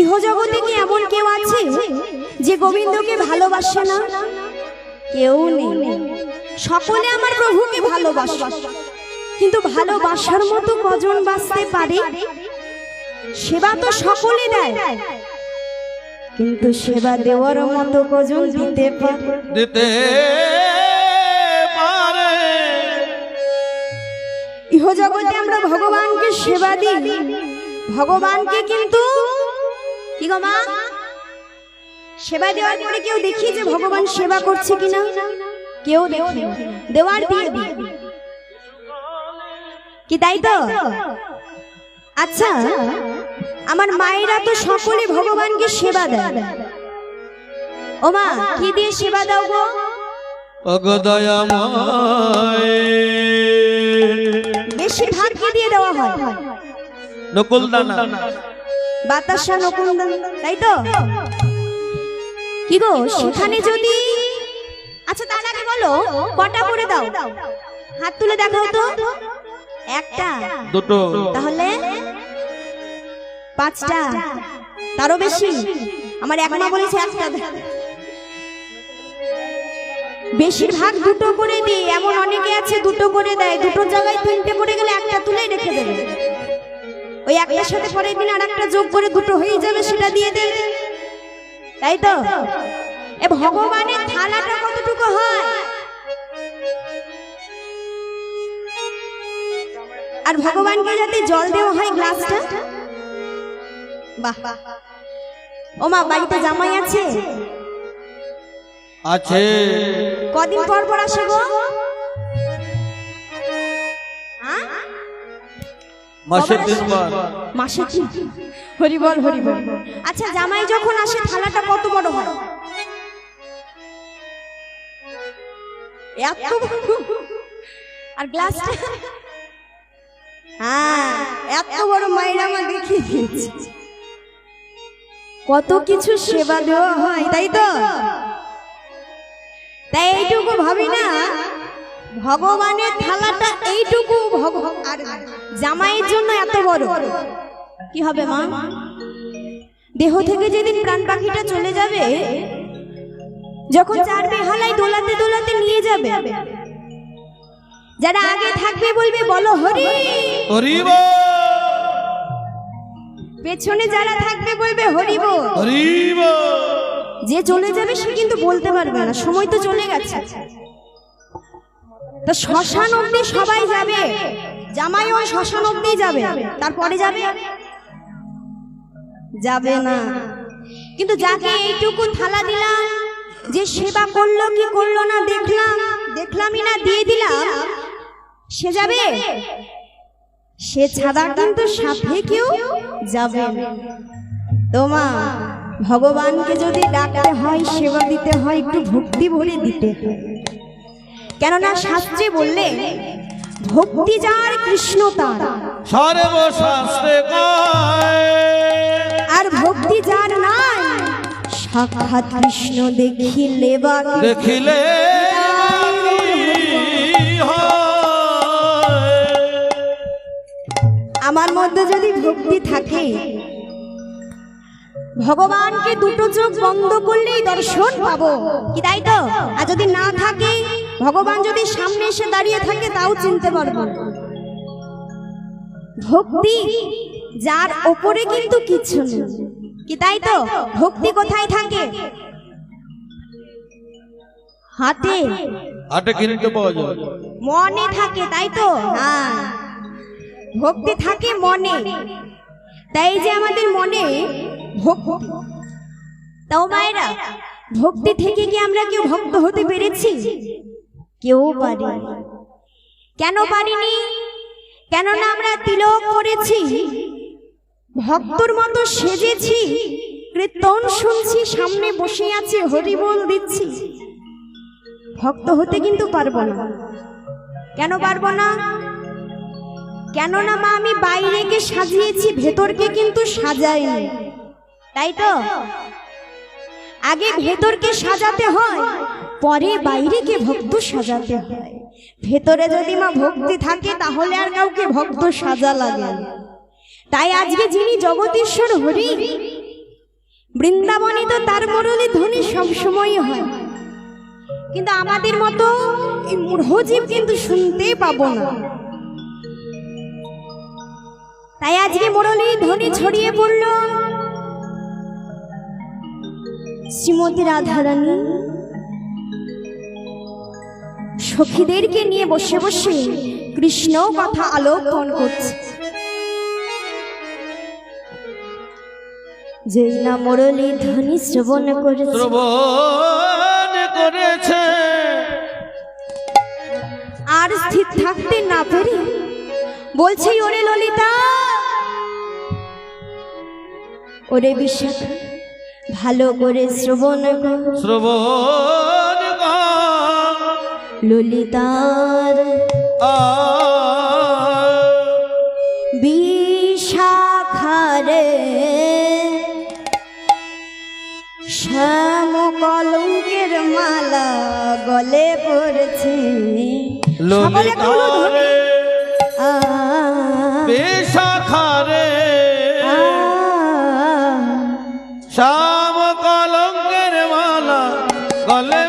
ইহজগতে কি এমন কেউ আছে যে গোবিন্দকে ভালোবাসে না? কেউ নেই। সকলে আমার প্রভুকে ভালোবাসে। কিন্তু ভালোবাসার মতো কজন বাঁচতে পারে? সেবা তো সকলে দেয়। কিন্তু সেবা দেওয়ার মতো কজন দিতে পারে? দিতে পারে। ইহজগতে আমরা ভগবানকে সেবা দিই। ভগবানকে কিন্তু কি গো মা সেবা দেওয়ার পরে কেউ দেখি যে ভগবান সেবা করছে কিনা? কেউ দেখি। দেওয়ার দিয়ে কি তাই তো? আচ্ছা আমার মায়েরা তো সকলে ভগবানকে সেবা দেয়। ও মা কি দিয়ে সেবা দাও গো? অগদয়াময় বেশিরভাগ কি দিয়ে দেওয়া হয়? নকুল দানা বাতাসা নকুন্দন তাই তো? কি গো সেখানে যদি আচ্ছা তার আগে বলো কটা করে দাও? হাত তুলে দেখাও তো। একটা দুটো। তাহলে? পাঁচটা তারও বেশি। আমার এক মা বলেছে একটা বেশিরভাগ দুটো করে দিই এমন অনেকে আছে দুটো করে দেয়। দুটো জায়গায় তিনটে পড়ে গেলে একটা তুলেই রেখে দেবে। একটার সাথে পরের দিন আর একটা যোগ করে দুটো হয়ে যাবে সেটা দিয়ে দেবে তাই তো? এ ভগবানের থালাটা কতটুকু হয়? আর ভগবানকে যাতে জল দেওয়া হয় গ্লাসটা? বাহ। ও মা বাড়িতে জামাই আছে? আছে। কদিন পর পর আসে গো? মাসে তিনবার মাসে কি হরি বল হরি বল। আচ্ছা জামাই যখন আসে থালাটা কত বড় হয়? এত আর গ্লাসটা? হ্যাঁ এত বড় মায়ের আমার দেখিয়ে দিয়েছে। কত কিছু সেবা দেওয়া হয় তাই তো? তাই এইটুকু ভাবি না? ভগবানের থালাটা এইটুকু আর জামাইয়ের জন্য এত বড়। কি হবে মা? দেহ থেকে যেদিন প্রাণ পাখিটা চলে যাবে যখন চার বেহালাই দোলাতে দোলাতে নিয়ে যাবে যারা আগে থাকবে বলবে বলো হরি। হরিব পেছনে যারা থাকবে বলবে হরি বল। হরিব যে চলে যাবে সে কিন্তু বলতে পারবে না। সময় তো চলে গেছে। তা শ্মশান অব্দি সবাই যাবে? জামাই জামাইও শ্মশান অব্দি যাবে? তারপরে যাবে? যাবে না। কিন্তু যাকে এইটুকু থালা দিলাম, যে সেবা করল কি করল না দেখলাম, দেখলামই না, দিয়ে দিলাম, সে যাবে? সে ছাড়া কিন্তু সাথে কেউ যাবে তোমা, ভগবানকে যদি ডাকতে হয়, সেবা দিতে হয়, একটু ভক্তি ভরে দিতে। হয় কেননা শাস্ত্রে বললে ভক্তি যার কৃষ্ণ তার। সর্ব শাস্ত্রে কয় আর ভক্তি যার নাই সাক্ষাৎ কৃষ্ণ দেখিলে বা দেখিলে আমার মধ্যে যদি ভক্তি থাকে ভগবানকে দুটো চোখ বন্ধ করলেই দর্শন পাবো। কি তাই তো? আর যদি না থাকে ভগবান যদি সামনে এসে দাঁড়িয়ে থাকে তাও চিনতে পারব। ভক্তি যার ওপরে কিন্তু কিছু নেই। কি তাই তো? ভক্তি কোথায় থাকে? হাতে। হাটে কিনতে পাওয়া যায়। মনে থাকে তাই তো? হ্যাঁ। ভক্তি থাকে মনে। তাই যে আমাদের মনে ভক্তি। তাও মায়েরা ভক্তি থেকে কি আমরা কেউ ভক্ত হতে পেরেছি? কেউ পারি কেন পারিনি? কেননা আমরা তিলক করেছি। ভক্তর মতো সেজেছি। কীর্তন শুনছি সামনে বসে আছে হরিবোল দিচ্ছি। ভক্ত হতে কিন্তু পারব না। কেন পারব না? কেননা মা আমি বাইরেকে সাজিয়েছি ভেতরকে কিন্তু সাজাইনি। তাই তো? আগে ভেতরকে সাজাতে হয়। পরে বাইরেকে ভক্ত সাজাতে হয়। ভেতরে যদি মা ভক্তি থাকে, তাহলে আর কাউকে ভক্ত সাজা লাগে। তাই আজকে যিনি জগদীশ্বর হরি, বৃন্দাবনে তো তার মুরলী ধ্বনি সবসময়ই হয়। কিন্তু আমাদের মতো এই মূঢ়জীব কিন্তু শুনতে পাবো না। তাই আজকে মুরলী ধ্বনি ছড়িয়ে পড়ল। শ্রীমতী রাধারানী সখীদেরকে নিয়ে বসে বসে কৃষ্ণ কথা আলোকন করছে। যেই না মুরলী ধ্বনি শ্রবণ করে শ্রবণ করেছে। আর স্থির থাকতে না পেরে বলছি ওরে ললিতা ওরে বিশাখ ভালো করে শ্রবণ শ্রবণ। ললিতার বিশাখারে শ্যাম কলঙ্কের মালা গলে পড়েছে। ললিতারে আ, শ্যাম কলঙ্কের মালা গলে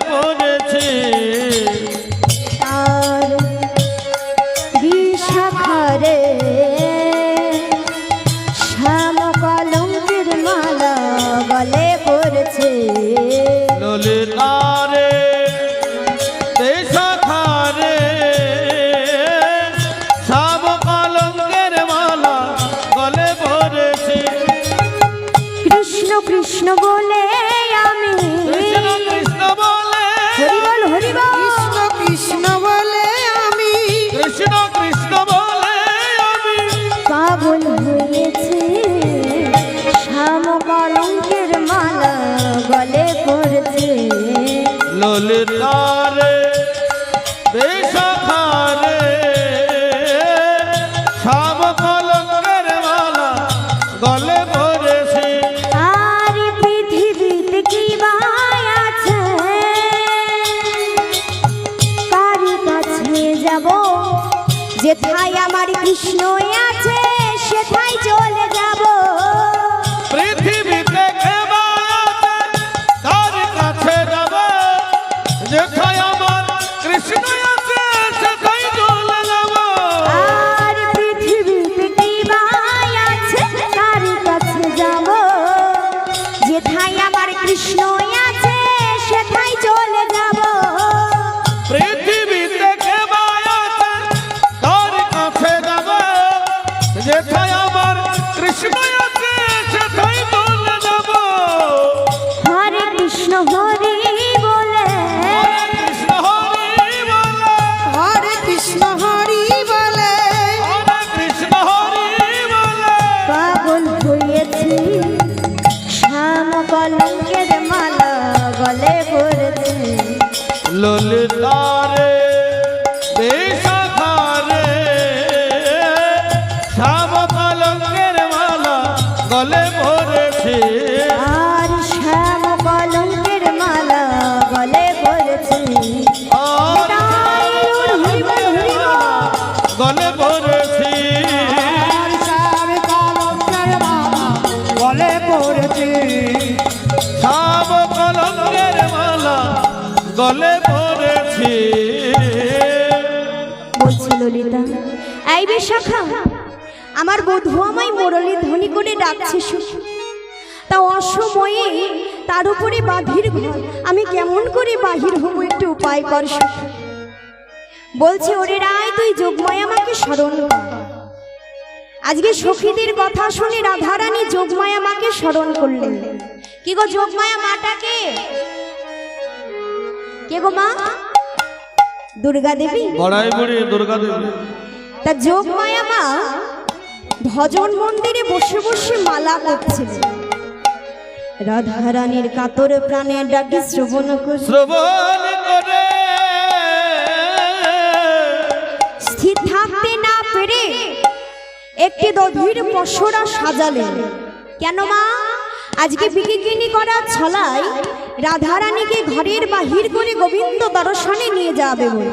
পড়েছে শ্যাম কলঙ্কের মালা গলে পড়েছি। আমার বধূ আমায় মুরলি ধ্বনি করে ডাকছে শুধু তা অসময়ে তার উপরে ঘর আমি কেমন করে বাহির হব একটু উপায় কর। বলছে, ওরে রায়, তুই যোগময় আমাকে স্মরণ কর। আজকে সখীদের কথা শুনে রাধারানী যোগমায়া মাকে স্মরণ করলেন। কি গো যোগমায়া মাটাকে? কে গো মা? দুর্গা দেবী? বড়াই বুড়ি দুর্গা দেবী। তা যোগমায়া মা ভজন মন্দিরে বসে বসে মালা করছিলেন। রাধারানীর কাতর প্রাণে ডাকে শ্রবণ করে। শ্রবণ করে। স্থির পেরে একটি দধির পশরা সাজালেন কেন মা? আজকে বিকিকিনি করার ছলায় রাধারানীকে ঘরের বাহির করে গোবিন্দ দর্শনে নিয়ে যাবে বলে।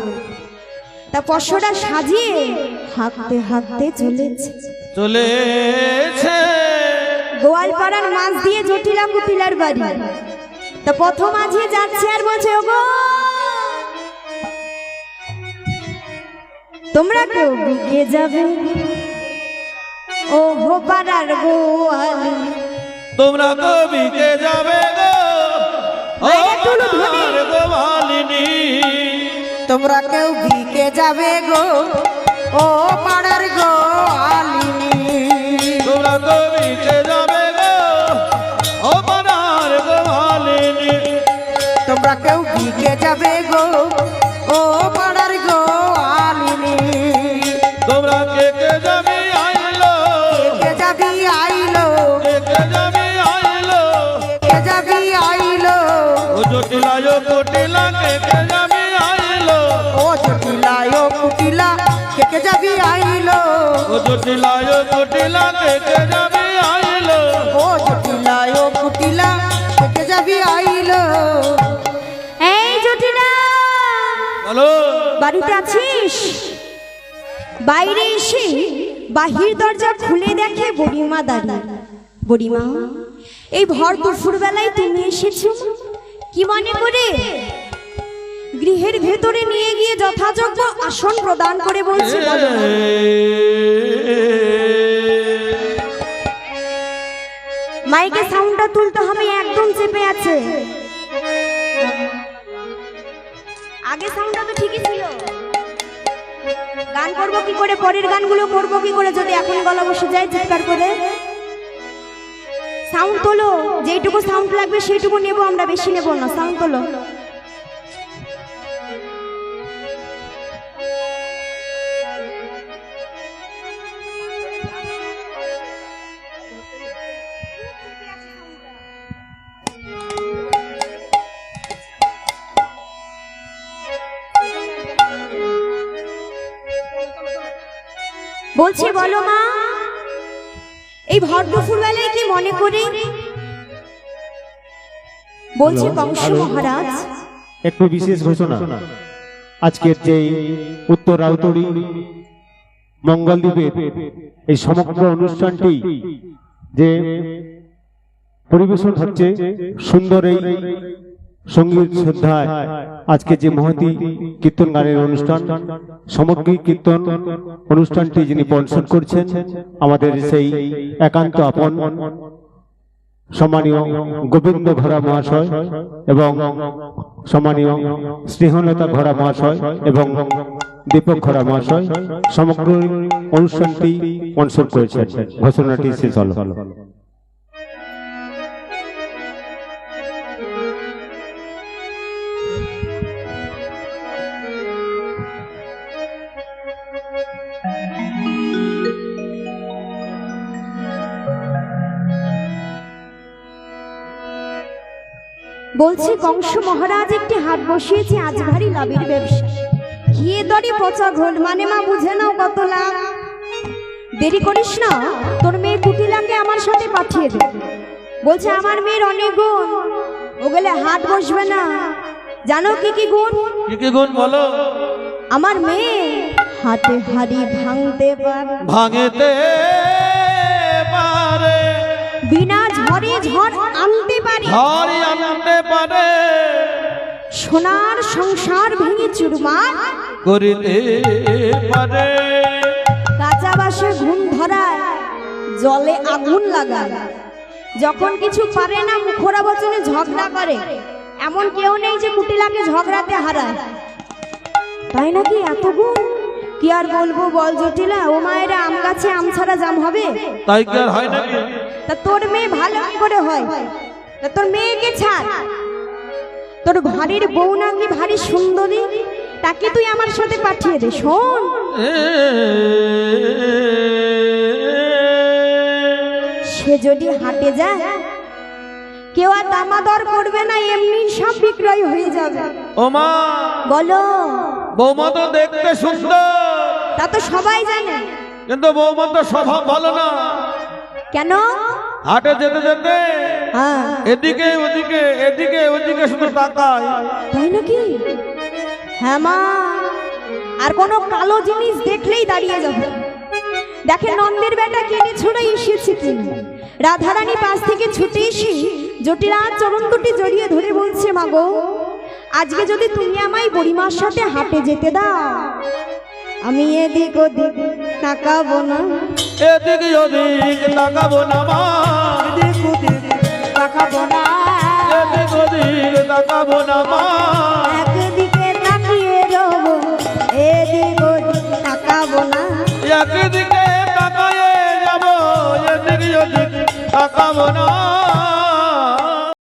তা পশরা সাজিয়ে হাঁকতে হাঁকতে চলেছে। চলেছে। গোয়ালপাড়ার মাছ দিয়ে জটিলা কুটিলার বাড়ি। তা প্রথম মাঝে যাচ্ছে আর বলছে ওগো! তোমরা কেউ বিকে যাবে? পাড়ার গোয়াল তোমরা কবিকে যাবে গো ও বাইরে তুলো ধরে। আমার গোপালিনী তোমরা কেউ ভিকে যাবে গো ও পাড়ার গো আলিনী তোমরা কবিকে যাবে গো ও পাড়ার গোপালিনী তোমরা কেউ ভিকে যাবে গো ও পাড়ার গো আলিনী তোমরা কে কে যাবি যাবি আইলো? ও জটিলায় কোটিলা কে কে যাবি আইলো। ও জটিলা ও কুটিলা কে কে যাবি আইলো। এই জটিলা বলো। বাড়িতে আছিস? বাইরে এসে বাহির দরজা খুলে দেখে বুড়িমা দাঁড়িয়ে। বুড়িমা এই ভর দুপুর বেলায় তুমি এসেছ? কি মনে করে? গৃহের ভেতরে নিয়ে গিয়ে যথাযোগ্য আসন প্রদান করে বলছি বলো। মাইকে সাউন্ডটা তুলতে হবে একদম চেপে আছে। আগে সাউন্ডটা তো ঠিকই ছিল। গান করব কি করে পরের গানগুলো করব কি করে যদি এখন গলা বসে যায় চিৎকার করে। সাউন্ড তোলো যেইটুকু সাউন্ড লাগবে সেইটুকু নেব আমরা বেশি নেব না। সাউন্ড তোলো। বলছি বলো মা এই ভর দুপুর বেলায় কি মনে করে? বলছি কংস মহারাজ। একটু বিশেষ ঘোষণা। আজকের যে উত্তর রাউতড়ি মঙ্গলদ্বীপের এই সমগ্র অনুষ্ঠানটি যে পরিবেশন হচ্ছে সুন্দর এই সংগীত শ্রদ্ধায় আজকে যে মহতি কীর্তন গানের অনুষ্ঠান সামগ্রিক কীর্তন অনুষ্ঠানটি যিনি পরিবেশন করছেন, আমাদের সেই একান্ত আপন সম্মানীয় গোবিন্দ ঘোড়া মহাশয় এবং সম্মানীয় স্নেহলতা ঘোড়া মহাশয় এবং দীপক ঘোড়া মহাশয়, সমগ্র অনুষ্ঠানটি স্পন্সর করেছেন। ঘোষণাটি শেষ হল। বলছি কংস মহারাজ একটি হাট বসিয়েছে আজ ভারী লাভের ব্যবসা। ঘিয়ে দরে পচা ঘোল মানে মা বুঝে নাও কত লাভ দেরি করিস না তোর মেয়ে কুটিলাকে আমার সাথে পাঠিয়ে দে। বলছে আমার মেয়ের অনেক গুণ। ও গেলে হাট বসবে না। জানো কি কি গুণ? কি কি গুণ বলো? আমার মেয়ে হাতে হাড়ি ভাঙতে পারে। ভাঙেতে পারে। বিনা ঝড়ে ঝড় আনতে পারে। ঝড়ি আনতে পারে সোনার সংসার ভেঙে চুরমার করিতে পারে। কাঁচা বাসে ঘুম ধরায় জলে আগুন লাগায়। যখন কিছু পারে না মুখরা বচনে ঝগড়া করে। এমন কেউ নেই যে কুটিলাকে ঝগড়াতে হারায়। তাই নাকি এত গুণ? কি আর বলব বল জটিলা ও মায়েরা আম গাছে আম ছাড়া জাম হবে? তাই কি আর হয় নাকি? তা তোর মেয়ে ভালো কি করে হয়? তা তোর মেয়েকে ছাড়। তোর ঘরের বউ নাকি ভারী সুন্দরী? তাকে তুই আমার সাথে পাঠিয়ে দে শোন। সে যদি হাটে যায় কেউ আর দামাদর করবে না এমনি সব বিক্রয় হয়ে যাবে। ও মা বলো। বৌমা তো দেখতে সুন্দর। তা তো সবাই জানে। কিন্তু বৌমা তো স্বভাব ভালো না। কেন? হাটে যেতে যেতে হ্যাঁ। এদিকে ওদিকে এদিকে ওদিকে শুধু তাকায় তাই নাকি? হ্যাঁ মা। আর কোনো কালো জিনিস দেখলেই দাঁড়িয়ে যাবে। দেখে নন্দের বেটা কেনে ছোড়া এসেছে কি? রাধারানী পাশ থেকে ছুটে এসে জটিলার চরণ দুটি জড়িয়ে ধরে বলছে মাগো আজকে যদি তুমি আমায় বুড়িমার সাথে হাটে যেতে দাও আমি এদিক ওদিক তাকাবো না। এদিক ওদিক তাকাবো না মা। এদিক ওদিক তাকাবো না। এদিক ওদিক তাকাবো না মা। একদিকে তাকিয়ে রব এদিক ওদিক তাকাবো না। একদিকে তাকায়ে যাব এদিক ওদিক তাকাবো না।